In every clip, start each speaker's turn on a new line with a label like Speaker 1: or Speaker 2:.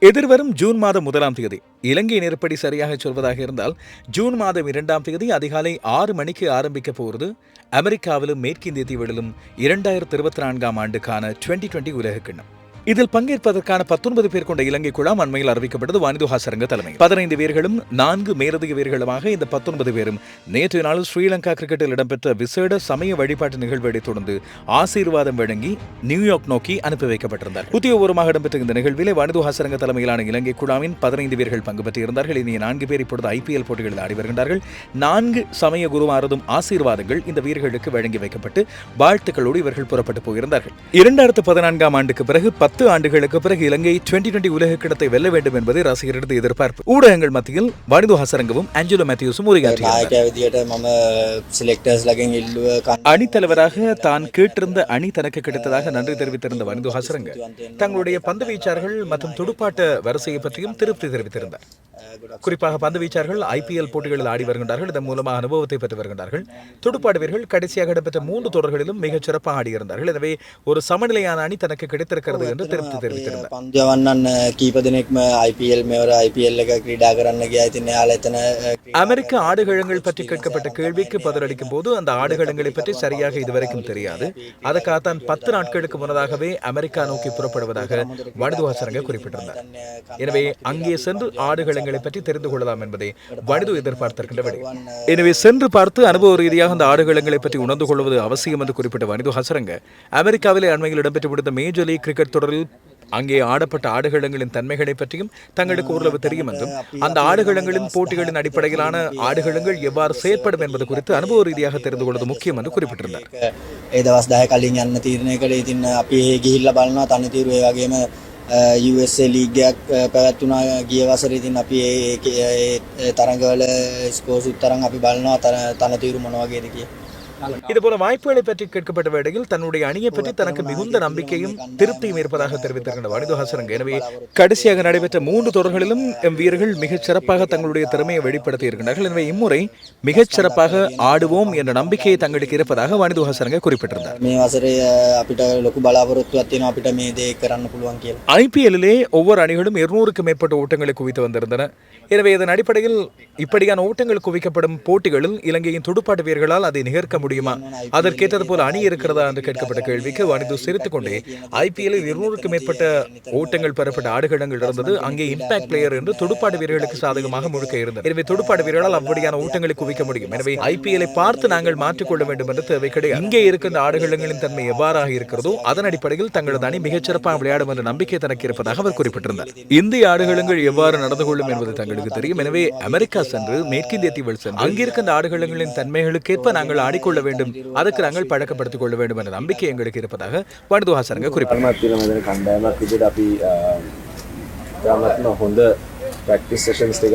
Speaker 1: எதிர்வரும் ஜூன் மாதம் முதலாம் தேதி. இலங்கை நெருப்படி சரியாக சொல்வதாக இருந்தால் ஜூன் மாதம் இரண்டாம் தேதி அதிகாலை ஆறு மணிக்கு ஆரம்பிக்க போகிறது. அமெரிக்காவிலும் மேற்கிந்திய தீவுகளிலும் இரண்டாயிரத்தி இருபத்தி நான்காம் ஆண்டுக்கான டுவெண்டி டுவெண்டி உலக கிண்ணம். இதில் பங்கேற்பதற்கான பத்தொன்பது பேர் கொண்ட இலங்கை குழாம் அண்மையில் அறிவிக்கப்பட்டது வானிது ஹாசரங்க தலைமை பதினைந்து வீரர்களும் நான்கு மேலதிக வீரர்களுமாக இந்த பத்தொன்பது பேரும் நேற்று நாள் ஸ்ரீலங்கா கிரிக்கெட்டில் இடம்பெற்ற விசேட சமய வழிபாட்டு நிகழ்வை தொடர்ந்து ஆசீர்வாதம் வழங்கி நியூயார்க் நோக்கி அனுப்பி வைக்கப்பட்டிருந்தார் உத்தியோகபூர்வமாக இடம்பெற்ற இந்த நிகழ்விலே வானிதுஹாசரங்க தலைமையிலான இலங்கை குழாமின் பதினைந்து பேர்கள் பங்கு பெற்றிருந்தார்கள். இனி நான்கு பேர் இப்பொழுது ஐபிஎல் போட்டிகளில் ஆடி வருகின்றார்கள். நான்கு சமய குருமாரதும் ஆசீர்வாதங்கள் இந்த வீரர்களுக்கு வழங்கி வைக்கப்பட்டு வாழ்த்துக்களோடு இவர்கள் புறப்பட்டு போயிருந்தார்கள். இரண்டாயிரத்து பதினான்காம் ஆண்டுக்கு பிறகு பத்து பத்து ஆண்டுகளுக்கு பிறகு இலங்கை டுவெண்டி டுவெண்டி உலக கிடத்தை வெல்ல வேண்டும் என்பதை ரசிகரிடத்து எதிர்பார்ப்பு. ஊடகங்கள் மத்தியில் வனிது ஹசரங்கவும் ஆஞ்சலோ மேத்யூஸும்
Speaker 2: அணி
Speaker 1: தலைவராக தான் கேட்டிருந்த அணி தனக்கு கிடைத்ததாக நன்றி தெரிவித்திருந்த வனிது ஹசரங்க தங்களுடைய பந்து வீச்சார்கள் மற்றும் துடுப்பாட்ட வரிசையை பற்றியும் திருப்தி தெரிவித்திருந்தார். குறிப்பாக பந்து வீச்சார்கள் ஐபிஎல் போட்டிகளில் ஆடி வருகின்றார்கள் இதன் மூலமாக அனுபவத்தை பெற்று வருகின்றார்கள் துடுப்பாட்ட வீரர்கள் கடைசியாக இடம்பெற்ற மூன்று தொடர்களிலும் மிகச் சிறப்பாக ஆடியிருந்தார்கள் எனவே ஒரு சமநிலையான அணி தனக்கு கிடைத்திருக்கிறது என்று திருப்தி தெரிவித்திருந்தார்
Speaker 2: පන්දවන්නන්න කීප දෙනෙක්ම IPL මෙවර IPL එක ක්‍රීඩා කරන්න ගිය ඉතින් යාල එතන
Speaker 1: அமெரிக்க ஆடுகளங்கள் பற்றி கேட்கப்பட்ட கேள்விக்கு பதிலளிக்கும் போது அந்த ஆடுகளங்களை பற்றி சரியாக இதுவரைக்கும் தெரியாது அதற்காகத்தான் பத்து நாட்களுக்கு முன்னதாகவே அமெரிக்கா நோக்கி புறப்படுவதாக வனிதுவாசரங்க குறிப்பிட்டிருந்தார் எனவே அங்கே சென்று ஆடுகளங்களை பற்றி தெரிந்து கொள்ளலாம் என்பதை வனிது எதிர்பார்த்திருக்கின்ற விடை எனவே சென்று பார்த்து அனுபவ ரீதியாக அந்த ஆடுகளங்களை பற்றி உணர்ந்து கொள்வது அவசியம் என்று குறிப்பிட்ட வனிது ஹசரங்க அமெரிக்காவிலே அண்மையில் இடம்பெற்று முடிந்த மேஜர் லீக் கிரிக்கெட் தொடரில் அங்கே ஆடப்பட்ட ஆடுகளங்களின் தன்மைகளை பற்றியும் தங்களுக்கு ஓரளவு தெரியும் என்றும் அந்த ஆடுகளங்களின் போட்டிகளின் அடிப்படையிலான ஆடுகளங்கள் எவ்வாறு செயற்படும் என்பது குறித்து அனுபவ ரீதியாக தெரிந்து கொள்வது முக்கியம் என்று குறிப்பிட்டிருந்தார்
Speaker 2: ඒ දවස් දහ කලින් යන්න තීරණය කළ ඉතින් අපි ඒ ගිහිල්ල බලනවා තනතිරු ඒ වගේම USA ලීගයක් පැවැත්වුණා ගිය වසර. ඉතින් අපි ඒ- ඒ- ඒ තරඟවල ස්කෝසුත් තරම් අපි බලනවා තන- තනතිරු මොනවගේද කිය
Speaker 1: இதுபோல வாய்ப்புகளை பற்றி கேட்கப்பட்ட வேளையில் தன்னுடைய அணியை பற்றி தனக்கு மிகுந்த நம்பிக்கையும் திருப்தியும் இருப்பதாக தெரிவித்திருக்கின்ற வனிது ஹசரங்க எனவே கடைசியாக நடைபெற்ற மூன்று தொடர்களிலும் எம் வீரர்கள் மிகச் சிறப்பாக தங்களுடைய திறமையை வெளிப்படுத்தி இருக்கின்றார்கள் எனவே இம்முறை மிகச் சிறப்பாக ஆடுவோம் என்ற நம்பிக்கையை தங்களுக்கு இருப்பதாக வனிது ஹசரங்க குறிப்பிட்டிருந்தார்
Speaker 2: මේ වසරේ අ, අපිට ලොකු බලාපොරොත්තුවක් තියෙනවා අපිට මේ දේ කරන්න පුළුවන් කියලා
Speaker 1: ஐபிஎல்லிலே ஒவ்வொரு அணிகளும் இருநூறுக்கும் மேற்பட்ட ஓட்டங்களை குவித்து வந்திருந்தன எனவே இதன் அடிப்படையில் இப்படியான ஓட்டங்கள் குவிக்கப்படும் போட்டிகளில் இலங்கையின் துடுப்பாட்ட வீரர்களால் அதை நிகர்க்க முடியுமா அதற்கேற்றது போல அணி இருக்கிறதா என்று கேட்கப்பட்ட கேள்விக்கு வனிது சிரித்துக் கொண்டே ஐபிஎல்லில் இருநூறுக்கும் மேற்பட்ட ஓட்டங்கள் பெறப்பட்ட ஆடுகளங்கள் இருந்தது. அங்கே இம்பாக்ட் பிளேயர் என்று துடுப்பாட்ட வீரர்களுக்கு சாதகமாக முழுக்க இருந்தது. எனவே துடுப்பாட்ட வீரர்களால் அப்படியான ஓட்டங்களை குவிக்க முடியும். எனவே ஐபிஎல்லை பார்த்து நாங்கள் மாற்றிக்கொள்ள வேண்டும் என்று தேவை கிடையாது. இங்கே இருக்கின்ற ஆடுகளங்களின் தன்மை எவ்வாறாக இருக்கிறதோ அதன் அடிப்படையில் தங்களது அணி மிகச் சிறப்பாக விளையாடும் என்ற நம்பிக்கை தனக்கு இருப்பதாக அவர் குறிப்பிட்டிருந்தார். இந்திய ஆடுகளங்கள் எவ்வாறு நடந்து கொள்ளும் என்பது தங்களுக்கு தெரியும். எனவே அமெரிக்கா சென்று மேற்கிந்திய தீவில் சென்று அங்கிருக்கின்ற ஆடுகளங்களின் தன்மைகளுக்கேற்ப நாங்கள் ஆடிக்கொள்ள வேண்டும். அதற்கு நாங்கள் பழக்கப்படுத்திக் கொள்ள வேண்டும் என்ற நம்பிக்கை எங்களுக்கு இருப்பதாக வடுதுஹாசரங்க குறிப்பிட்டார்
Speaker 3: പ്രാക്ടീസ് സെഷൻസ്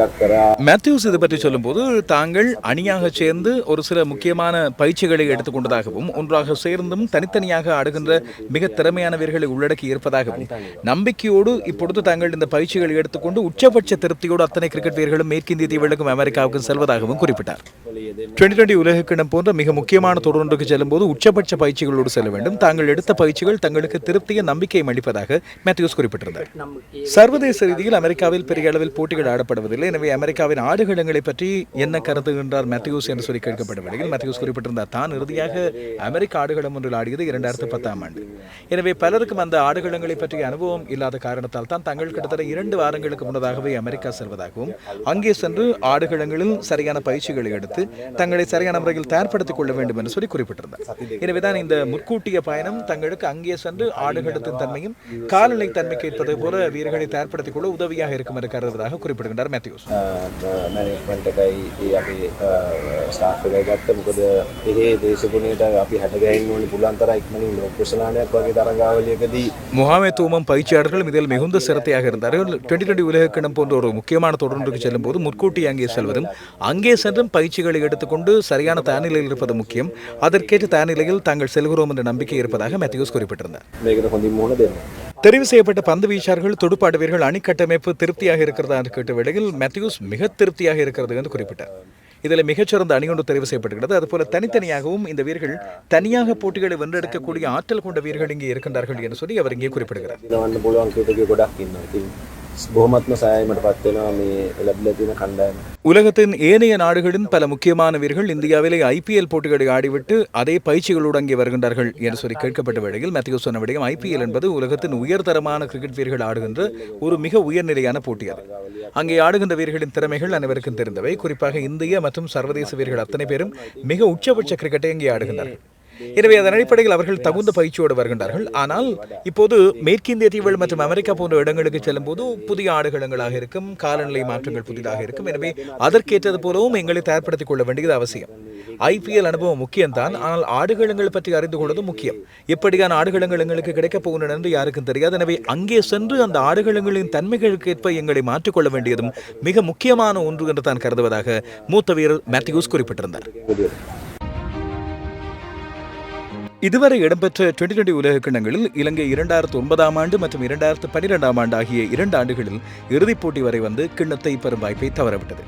Speaker 1: മാത്യൂസ് ഇത് பற்றி சொல்லும்போது தாங்கள் அணியாக சேர்ந்து ஒரு சில முக்கியமான பயிற்சிகளை எடுத்துக்கொண்டதாகவும் ஒன்றாக சேர்ந்தும் தனித்தனியாக ஆடுகின்ற மிக திறமையானவர்களை உள்ளடக்கி இருப்பதாகவும் நம்பிக்கையோடு இப்பொழுது தாங்கள் இந்த பயிற்சிகளை எடுத்துக்கொண்டு உச்சபட்ச திருப்தியோடு அத்தனை கிரிக்கெட் வீரர்களும் மேற்கிந்திய தீவுகளுக்கும் அமெரிக்காவுக்கும் செல்வதாகவும் குறிப்பிட்டார். டுவெண்டி டுவெண்டி உலகக்கிணம் போன்ற மிக முக்கியமான தொடரொன்றுக்கு செல்லும்போது உச்சபட்ச பயிற்சிகளோடு செல்ல வேண்டும். தாங்கள் எடுத்த பயிற்சிகள் தங்களுக்கு திருப்திய நம்பிக்கையும் அளிப்பதாக மேத்யூஸ் குறிப்பிட்டிருந்தார். சர்வதேச ரீதியில் அமெரிக்காவில் பெரிய அளவில் போட்டிகள் ஆடப்படுவதில்லை. எனவே அமெரிக்காவின் ஆடுகளங்களை பற்றி என்ன கருதுகின்றார் மேத்யூஸ் என்று சொல்லி கேட்கப்பட்ட வேளையில் மேத்யூஸ் குறிப்பிட்டிருந்தார் தான் இறுதியாக அமெரிக்க ஆடுகளம் ஒன்றில் ஆடியது இரண்டாயிரத்து பத்தாம் ஆண்டு. எனவே பலருக்கும் அந்த ஆடுகளங்களை பற்றிய அனுபவம் இல்லாத காரணத்தால் தான் தங்கள் கிட்டத்தட்ட இரண்டு வாரங்களுக்கு முன்னதாகவே அமெரிக்கா செல்வதாகவும் அங்கே சென்று ஆடுகளங்களில் சரியான பயிற்சிகளை எடுத்து தங்களை சரியான முறையில் தயார்படுத்திக் கொள்ள வேண்டும் என்று சொல்லி குறிப்பிட்டிருந்தார். எனவேதான் இந்த முற்கூட்டிய பயணம் தங்களுக்கு அங்கே சென்று ஆடுகளத்தின் தன்மையும் காலநிலை தன்மைக்கு ஏற்பது போல வீரர்களை தயார்படுத்திக் கொள்ள உதவியாக இருக்கும் என்று கருதுவதாக குறிப்பிடுகின்றார் மேத்யூஸ்
Speaker 3: මැනෙක්මන්ට එකයි ඒ අපේ ස්ටාෆ් එකයි ගත්ත මොකද එහෙ දේශගුණයට අපි හැටගැහෙන්න ඕනි පුළුවන් තරම් ඉක්මනින් ලෝකකුසලානයක් වගේ තරඟාවලියකදී
Speaker 1: முகாமைத்துவமும் பயிற்சியாளர்களும் இதில் மிகுந்த சிரத்தையாக இருந்தார்கள் டுவெண்டி டுவெண்டி உலகக்கிணம் போன்ற ஒரு முக்கியமான தொடருக்கு செல்லும் போது முற்கூட்டி அங்கே செல்வதும் அங்கே சென்றும் பயிற்சிகளை எடுத்துக்கொண்டு சரியான தயார்நிலையில் இருப்பது முக்கியம் அதற்கேற்ற தயார்நிலையில் தாங்கள் செல்கிறோம் என்ற நம்பிக்கை இருப்பதாக மேத்யூஸ் குறிப்பிட்டிருந்தார் தெரிவு செய்யப்பட்ட பந்து வீச்சார்கள் துடுப்பாட்ட வீரர்கள் அணிக்கட்டமைப்பு திருப்தியாக இருக்கிறதா என்று கேட்ட வேளையில் மேத்யூஸ் மிக திருப்தியாக இருக்கிறது என்று குறிப்பிட்டார். இதில் மிகச்சிறந்த அணி ஒன்று தெரிவு செய்யப்பட்டுகிறது அதுபோல தனித்தனியாகவும் இந்த வீரர்கள் தனியாக போட்டிகளை வென்றெடுக்கக்கூடிய ஆற்றல் கொண்ட வீரர்கள் இங்கே இருக்கின்றார்கள் என்று சொல்லி அவர் இங்கே குறிப்பிடுகிறார்.
Speaker 3: දවන්න පුළුවන් ක්‍රිකට්ගේ ගොඩක් ඉන්නවා ඉතින් බොහොමත්ම සෑයීමට පත් වෙනවා මේ ලැබිලා තියෙන කණ්ඩායම.
Speaker 1: உலகத்தின் ஏனைய நாடுகளின் பல முக்கியமான வீரர்கள் இந்தியாவிலே ஐபிஎல் போட்டிகளை ஆடிவிட்டு அதே பயிற்சிகளோடு அங்கே வருகின்றார்கள் என்று சொல்லி கேட்கப்பட்ட வேளையில் மேத்யூ சொன்ன விடயம் ஐபிஎல் என்பது உலகத்தின் உயர்தரமான கிரிக்கெட் வீரர்கள் ஆடுகின்ற ஒரு மிக உயர்நிலையான போட்டி அது அங்கே ஆடுகின்ற வீரர்களின் திறமைகள் அனைவருக்கும் தெரிந்தவை குறிப்பாக இந்திய மற்றும் சர்வதேச வீரர்கள் அத்தனை பேரும் மிக உச்சபட்ச கிரிக்கெட்டை அங்கே ஆடுகின்றார்கள் எனவே அதன் அடிப்படையில் அவர்கள் தகுந்த பயிற்சியோடு வருகின்றார்கள். ஆனால் இப்போது மேற்கிந்திய தீவுகள் மற்றும் அமெரிக்கா போன்ற இடங்களுக்கு செல்லும் போது புதிய ஆடுகளங்களாக இருக்கும் காலநிலை மாற்றங்கள் புதிதாக இருக்கும். எனவே அதற்கேற்றது போலவும் எங்களை தயார்படுத்திக் கொள்ள வேண்டியது அவசியம். ஐபிஎல் அனுபவம் முக்கியம்தான். ஆனால் ஆடுகளங்கள் பற்றி அறிந்து கொள்வது முக்கியம். எப்படியான ஆடுகளங்கள் எங்களுக்கு கிடைக்கப் போகின்றன என்று யாருக்கும் தெரியாது. எனவே அங்கே சென்று அந்த ஆடுகளங்களின் தன்மைகளுக்கு ஏற்ப எங்களை மாற்றிக்கொள்ள வேண்டியதும் மிக முக்கியமான ஒன்று என்று தான் கருதுவதாக மூத்த வீரர் மேத்யூஸ் குறிப்பிட்டிருந்தார். இதுவரை இடம்பெற்ற டுவெண்டி டுவெண்டி உலக கிண்ணங்களில் இலங்கை இரண்டாயிரத்து ஒன்பதாம் ஆண்டு மற்றும் இரண்டாயிரத்து பன்னிரெண்டாம் ஆண்டு ஆகிய இரண்டு ஆண்டுகளில் இறுதிப் போட்டி வரை வந்து கிண்ணத்தை பெறும் வாய்ப்பை தவறவிட்டது.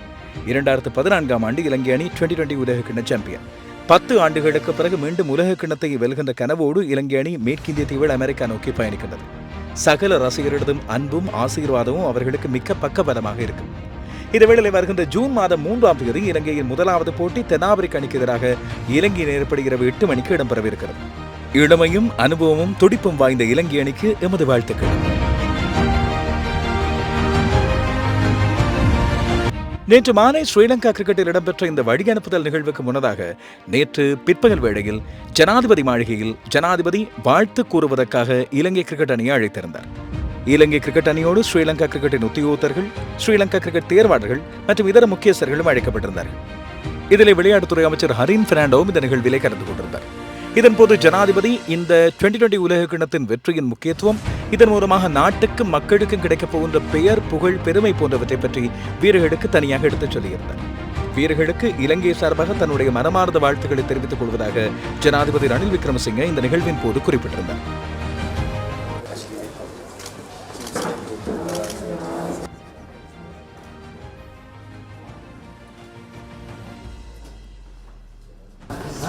Speaker 1: இரண்டாயிரத்து பதினான்காம் ஆண்டு இலங்கை அணி டுவெண்டி டுவெண்டி உலக கிண்ண சாம்பியன். பத்து ஆண்டுகளுக்கு பிறகு மீண்டும் உலக கிண்ணத்தை வெல்கின்ற கனவோடு இலங்கை அணி மேற்கிந்திய தீவில் அமெரிக்கா நோக்கி பயணிக்கின்றது. சகல ரசிகரிடதும் அன்பும் ஆசீர்வாதமும் அவர்களுக்கு மிக்க பக்கபலமாக இருக்கும். இதேவேளை வருகின்ற ஜூன் மாதம் மூன்றாம் தேதி இலங்கையின் முதலாவது போட்டி தென்னாப்பிரிக்க அணிக்கு எதிராக இலங்கை நேரப்படி இரவு எட்டு மணிக்கு இடம்பெறவிருக்கிறது. இளமையும் அனுபவமும் துடிப்பும் வாய்ந்த இலங்கை அணிக்கு எமது வாழ்த்துக்கள். நேற்று மாலை ஸ்ரீலங்கா கிரிக்கெட்டில் இடம்பெற்ற இந்த வழி அனுப்புதல் நிகழ்வுக்கு முன்னதாக நேற்று பிற்பகல் வேளையில் ஜனாதிபதி மாளிகையில் ஜனாதிபதி வாழ்த்து கூறுவதற்காக இலங்கை கிரிக்கெட் அணியை அழைத்திருந்தார். இலங்கை கிரிக்கெட் அணியோடு ஸ்ரீலங்கா கிரிக்கெட்டின் உத்தியோகத்தர்கள் ஸ்ரீலங்கா கிரிக்கெட் தேர்வாளர்கள் மற்றும் இதர முக்கியஸ்தர்களும் அழைக்கப்பட்டிருந்தார்கள் இதில் விளையாட்டுத்துறை அமைச்சர் ஹரின் பெர்னாண்டோவும் இந்த நிகழ்விலே கலந்து கொண்டிருந்தார். இதன்போது ஜனாதிபதி இந்த டுவெண்டி டுவெண்டி உலக கிணத்தின் வெற்றியின் முக்கியத்துவம் இதன் மூலமாக நாட்டுக்கும் மக்களுக்கும் கிடைக்கப் போகின்ற பெயர் புகழ் பெருமை போன்றவற்றை பற்றி வீரர்களுக்கு தனியாக எடுத்துச் சொல்லியிருந்தார். வீரர்களுக்கு இலங்கை சார்பாக தன்னுடைய மனமார்ந்த வாழ்த்துக்களை தெரிவித்துக் கொள்வதாக ஜனாதிபதி ரணில் விக்ரமசிங்க இந்த நிகழ்வின் போது குறிப்பிட்டிருந்தார்.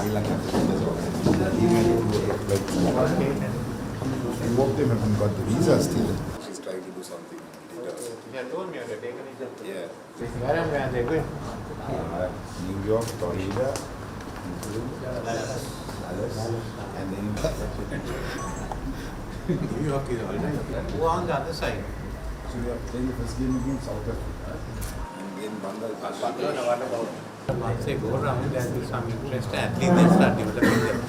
Speaker 4: Some of them haven't got the visa still.
Speaker 5: She's trying to do something.
Speaker 6: You told me you're taking it.
Speaker 5: Yeah.
Speaker 6: Where and where they going?
Speaker 5: Uh, New York, Florida, Dallas, and then
Speaker 6: New York is all right. Who on the other side?
Speaker 5: so they are playing the first game against South Africa. And then Bangladesh.
Speaker 6: what about? Once they go around, there will be some interest. At least they start developing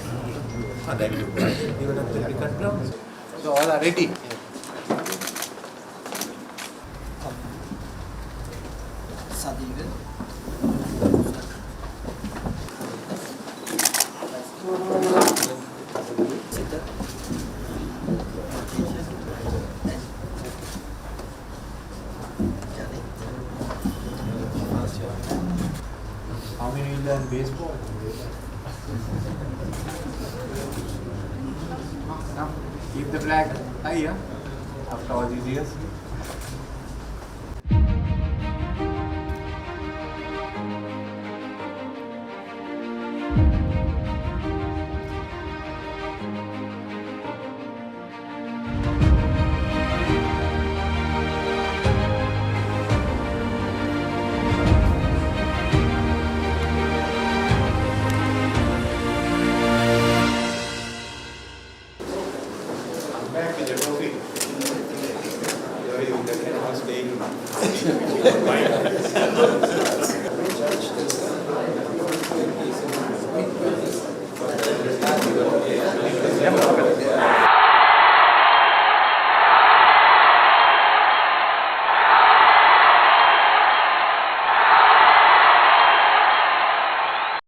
Speaker 6: develop the cricket grounds. So all are ready. Baseball? Keep the flag high, yeah? After all these years.